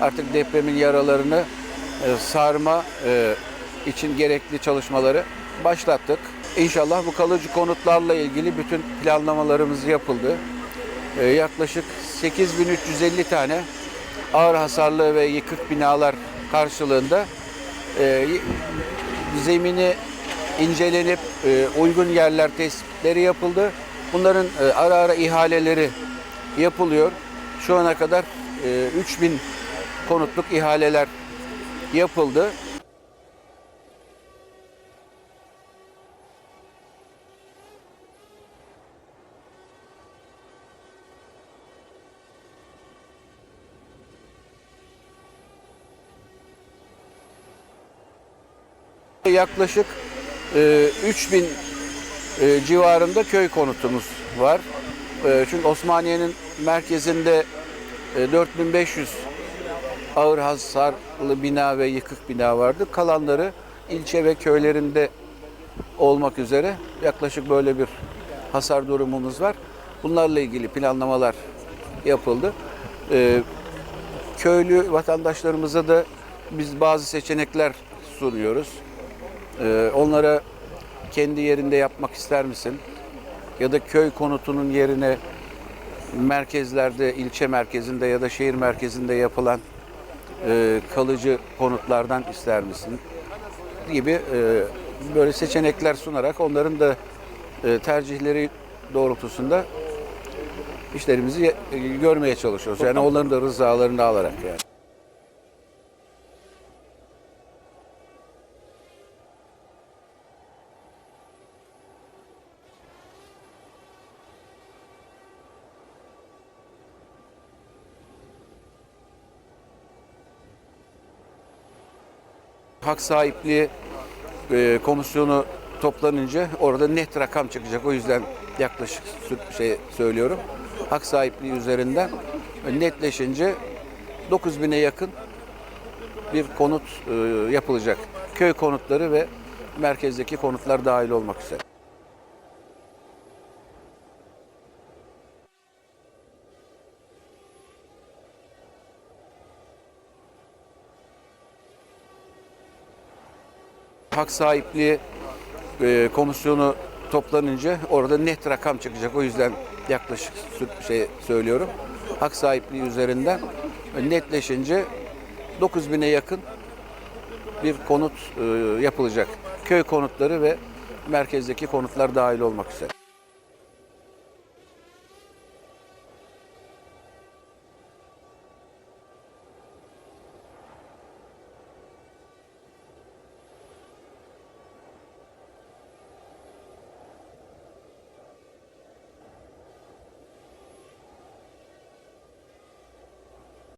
artık depremin yaralarını e, sarma e, için gerekli çalışmaları başlattık. İnşallah bu kalıcı konutlarla ilgili bütün planlamalarımız yapıldı. E, yaklaşık 8350 tane ağır hasarlı ve yıkık binalar karşılığında zemini incelenip uygun yerler tespitleri yapıldı. Bunların ara ara ihaleleri yapılıyor. Şu ana kadar e, 3000 konutluk ihaleler yapıldı. Yaklaşık e, 3000 e, civarında köy konutumuz var. E, çünkü Osmaniye'nin merkezinde e, 4500 ağır hasarlı bina ve yıkık bina vardı. Kalanları ilçe ve köylerinde olmak üzere yaklaşık böyle bir hasar durumumuz var. Bunlarla ilgili planlamalar yapıldı. E, köylü vatandaşlarımıza da biz bazı seçenekler sunuyoruz. Ee, onlara kendi yerinde yapmak ister misin? Ya da köy konutunun yerine merkezlerde, ilçe merkezinde ya da şehir merkezinde yapılan e, kalıcı konutlardan ister misin? Gibi e, böyle seçenekler sunarak onların da e, tercihleri doğrultusunda işlerimizi e, görmeye çalışıyoruz. Yani onların da rızalarını alarak yani. Hak sahipliği e, komisyonu toplanınca orada net rakam çıkacak. O yüzden yaklaşık şey söylüyorum. Hak sahipliği üzerinden netleşince 9000'e yakın bir konut e, yapılacak. Köy konutları ve merkezdeki konutlar dahil olmak üzere. Hak sahipliği e, komisyonu toplanınca orada net rakam çıkacak. O yüzden yaklaşık şey söylüyorum. Hak sahipliği üzerinden netleşince 9000'e yakın bir konut e, yapılacak. Köy konutları ve merkezdeki konutlar dahil olmak üzere.